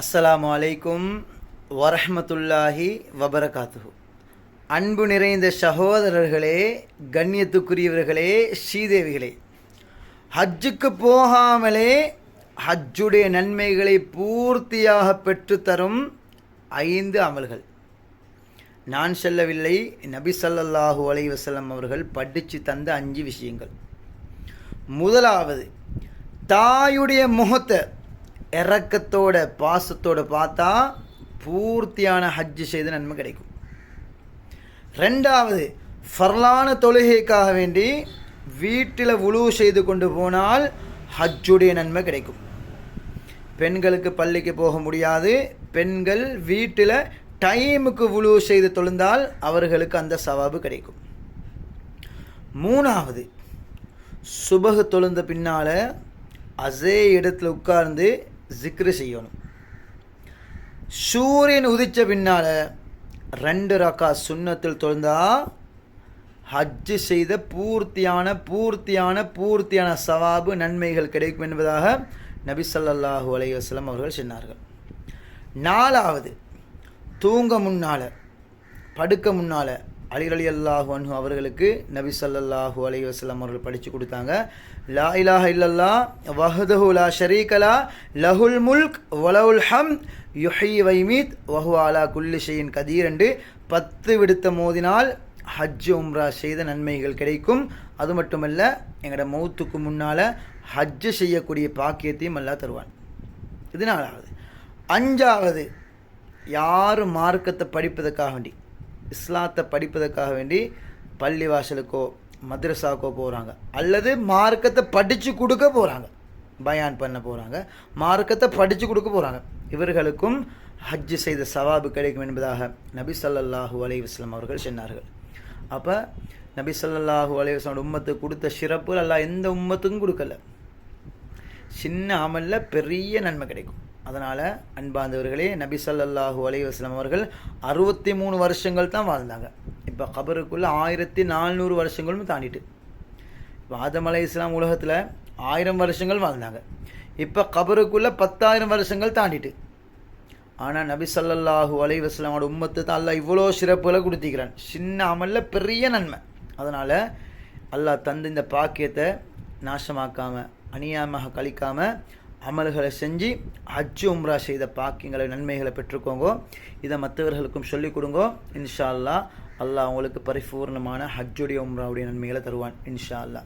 அஸ்லாம் அலைக்கும் வரஹமத்துல்லாஹி வபரகாத்து அன்பு நிறைந்த சகோதரர்களே கண்ணியத்துக்குரியவர்களே ஸ்ரீதேவிகளே ஹஜ்ஜுக்கு போகாமலே ஹஜ்ஜுடைய நன்மைகளை பூர்த்தியாக பெற்றுத்தரும் ஐந்து அமல்கள். நான் செல்லவில்லை நபி சல்லல்லாஹு அலைஹி அவர்கள் படித்து தந்த அஞ்சு விஷயங்கள். முதலாவது தாயுடைய முகத்தை இறக்கத்தோட பாசத்தோட பார்த்தா பூர்த்தியான ஹஜ்ஜு செய்த நன்மை கிடைக்கும். ரெண்டாவது ஃபர்லான தொழுகைக்காக வேண்டி வீட்டில் உழு செய்து கொண்டு போனால் ஹஜ்ஜுடைய நன்மை கிடைக்கும். பெண்களுக்கு பள்ளிக்கு போக முடியாது. பெண்கள் வீட்டில் டைமுக்கு உழு செய்து தொழுந்தால் அவர்களுக்கு அந்த சவாபு கிடைக்கும். மூணாவது சுபகு தொழுந்த பின்னால் அதே இடத்துல உட்கார்ந்து ஜிக்ரு செய்யணும். சூரியன் உதிச்ச பின்னால் ரெண்டு ரக்கா சுண்ணத்தில் தொழுந்தால் ஹஜ்ஜு செய்த பூர்த்தியான பூர்த்தியான பூர்த்தியான சவாபு நன்மைகள் கிடைக்கும் என்பதாக நபி சல்லாஹூ அலைஹி அவர்கள் சொன்னார்கள். நாலாவது தூங்க முன்னால் படுக்க முன்னால் அலி அலி அல்லாஹு அன்ஹு அவர்களுக்கு நபி ஸல்லல்லாஹு அலி வஸல்லம் அவர்கள் படித்து கொடுத்தாங்க. லா இலாஹ இல்லல்லா வஹதஹு லா ஷரீகலா லஹுல் முல்க் வலவுல் ஹம் யுஹி வைமீத் வஹு அலா குல்லி கதீர் என்று பத்து விடுத்த மோதினால் ஹஜ் உம்ரா செய்த நன்மைகள் கிடைக்கும். அது மட்டுமல்ல எங்களோட மௌத்துக்கு முன்னால் ஹஜ்ஜு செய்யக்கூடிய பாக்கியத்தையும் எல்லாம் தருவான். இது நாலாவது. அஞ்சாவது யார் மார்க்கத்தை படிப்பதற்காக வேண்டி. இஸ்லாத்தை படிப்பதற்காக வேண்டி பள்ளி வாசலுக்கோ மദ്രസാக்கோ போகிறாங்க அல்லது மார்க்கத்தை படித்து கொடுக்க போகிறாங்க பயான் பண்ண போகிறாங்க மார்க்கத்தை படித்து கொடுக்க போகிறாங்க இவர்களுக்கும் ஹஜ்ஜு செய்த சவாபு கிடைக்கும் என்பதாக நபி சல்லாஹூ அலைவாஸ்லாம் அவர்கள் சொன்னார்கள். அப்போ நபி சல்லாஹூ அலைவாஸ்லாம் உம்மத்துக்கு கொடுத்த சிறப்பு அல்ல எந்த உம்மத்துக்கும் கொடுக்கல. சின்ன அமலில் பெரிய நன்மை கிடைக்கும். அதனால் அன்பாந்தவர்களே நபி சல்லாஹூ அலைவாஸ்லாம் அவர்கள் அறுபத்தி மூணு வருஷங்கள் தான் வாழ்ந்தாங்க. இப்போ கபருக்குள்ளே ஆயிரத்தி நானூறு வருஷங்களும் தாண்டிட்டு. இப்போ ஆதம் அலை இஸ்லாம் உலகத்தில் ஆயிரம் வருஷங்கள் வாழ்ந்தாங்க. இப்போ கபருக்குள்ளே பத்தாயிரம் வருஷங்கள் தாண்டிட்டு. ஆனால் நபி சல்லல்லாஹு அலைவாஸ்லாமோட வஸல்லமோட உம்மத்து தான் அல்லாஹ் இவ்வளோ சிறப்புகளை கொடுத்திக்கிறான் சின்ன அமலில் பெரிய நன்மை. அதனால் அல்லாஹ் தந்த இந்த பாக்கியத்தை நாசமாக்காமல் அநியாயமாக கழிக்காமல் அமல்களை செஞ்சு ஹஜ் உம்ரா செய்த பாக்கியங்களை நன்மைகளை பெற்றுக்கோங்க. இதை மற்றவர்களுக்கும் சொல்லிக் கொடுங்கோ. இன்ஷா அல்லாஹ் அல்லாஹ் அவங்களுக்கு பரிபூர்ணமான ஹஜ்ஜுடைய உம்ராவுடைய நன்மைகளை தருவான். இன்ஷா அல்லா